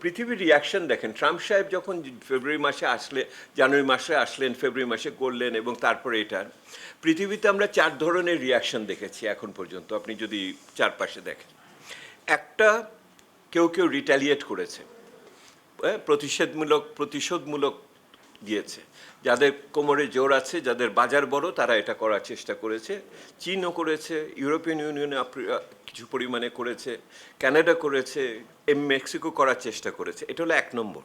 পৃথিবীর রিয়াকশন দেখেন ট্রাম্প সাহেব যখন ফেব্রুয়ারি মাসে আসলে জানুয়ারি মাসে আসলেন ফেব্রুয়ারি মাসে করলেন এবং তারপরে এটা পৃথিবীতে আমরা চার ধরনের রিয়াকশন দেখেছি এখন পর্যন্ত আপনি যদি চারপাশে দেখেন। একটা কেউ কেউ রিটালিয়েট করেছে। হ্যাঁ, প্রতিষেধমূলক প্রতিশোধমূলক দিয়েছে যাদের কোমরে জোর আছে, যাদের বাজার বড়, তারা এটা করার চেষ্টা করেছে। চীনও করেছে, ইউরোপিয়ান ইউনিয়নে কিছু পরিমাণে করেছে, কানাডা করেছে, এম, মেক্সিকো করার চেষ্টা করেছে। এটা হলো এক নম্বর।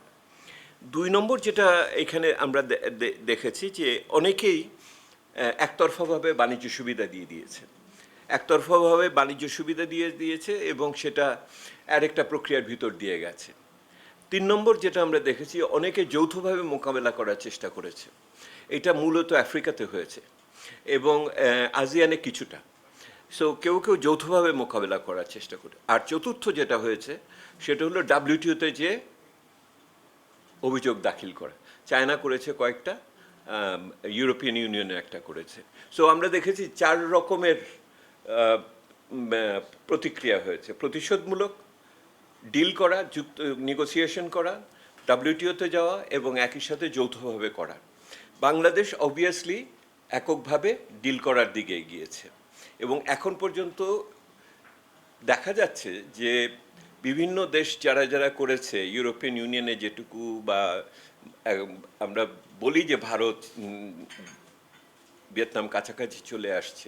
দুই নম্বর যেটা এখানে আমরা দেখেছি যে অনেকেই একতরফাভাবে বাণিজ্য সুবিধা দিয়ে দিয়েছে। একতরফাভাবে বাণিজ্য সুবিধা দিয়ে দিয়েছে এবং সেটা আরেকটা প্রক্রিয়ার ভিতর দিয়ে গেছে। তিন নম্বর যেটা আমরা দেখেছি অনেকে যৌথভাবে মোকাবেলা করার চেষ্টা করেছে। এটা মূলত আফ্রিকাতে হয়েছে এবং আহ, আসিয়ানে কিছুটা। সো কেউ কেউ যৌথভাবে মোকাবেলা করার চেষ্টা করে। আর চতুর্থ যেটা হয়েছে সেটা হলো ডাব্লিউটিওতে যে অভিযোগ দাখিল করা। চায়না করেছে কয়েকটা ইউরোপিয়ান ইউনিয়নে একটা করেছে। সো আমরা দেখেছি চার রকমের প্রতিক্রিয়া হয়েছে। প্রতিশোধমূলক ডিল করা, যুক্ত নেগোসিয়েশন করা ডাব্লিউটিওতে যাওয়া এবং একই সাথে যৌথভাবে করা। বাংলাদেশ অবভিয়াসলি এককভাবে ডিল করার দিকে এগিয়েছে। এবং এখন পর্যন্ত দেখা যাচ্ছে যে বিভিন্ন দেশ যারা যারা করেছে ইউরোপিয়ান ইউনিয়নে যেটুকু বা আমরা বলি যে ভারত ভিয়েতনাম কাছাকাছি চলে আসছে।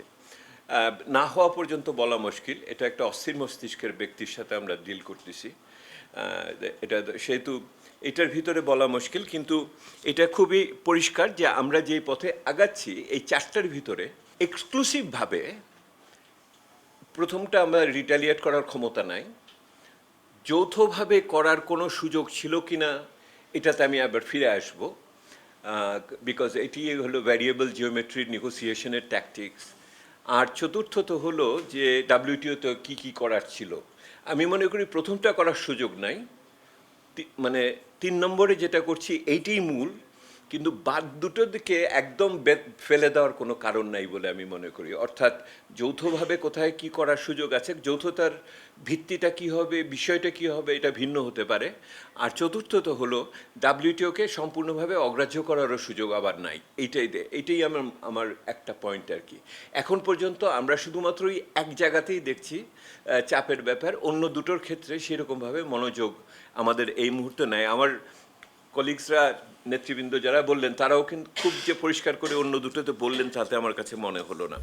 না হওয়া পর্যন্ত বলা মুশকিল। এটা একটা অস্থির মস্তিষ্কের ব্যক্তির সাথে আমরা ডিল করতেছি। এটা সেহেতু এটার ভিতরে বলা মুশকিল, কিন্তু এটা খুবই পরিষ্কার যে আমরা যেই পথে আগাচ্ছি, এই চারটার ভিতরে এক্সক্লুসিভভাবে প্রথমটা আমরা রিটালিয়েট করার ক্ষমতা নাই। যৌথভাবে করার কোনো সুযোগ ছিল কি না এটাতে আমি আবার ফিরে আসব। বিকজ এটি হলো ভ্যারিয়েবল জিওমেট্রির নেগোসিয়েশনের ট্যাকটিক্স আর চতুর্থ তো হলো যে ডাব্লিউটিওতে কি কি করার ছিল। আমি মনে করি প্রথমটা করার সুযোগ নাই। মানে তিন নম্বরে যেটা করছি, এইটাই মূল। কিন্তু বাদ দুটোর দিকে একদম ফেলে দেওয়ার কোনো কারণ নাই বলে আমি মনে করি। অর্থাৎ যৌথভাবে কোথায় কি করার সুযোগ আছে, যৌথতার ভিত্তিটা কি হবে, বিষয়টা কি হবে, এটা ভিন্ন হতে পারে। আর চতুর্থত হলো, ডাব্লিউটিওকে সম্পূর্ণভাবে অগ্রাহ্য করারও সুযোগ আবার নাই। এইটাই এইটাই আমার আমার একটা পয়েন্ট আর কি। এখন পর্যন্ত আমরা শুধুমাত্রই এক জায়গাতেই দেখছি চাপের ব্যাপার। অন্য দুটোর ক্ষেত্রে সেরকমভাবে মনোযোগ আমাদের এই মুহূর্তে নেয় আমার কলিগসরা নেতৃবৃন্দ যারা বললেন, তারাও কিন্তু খুব যে পরিষ্কার করে অন্য দুটোতে বললেন, তাতে আমার কাছে মনে হলো না।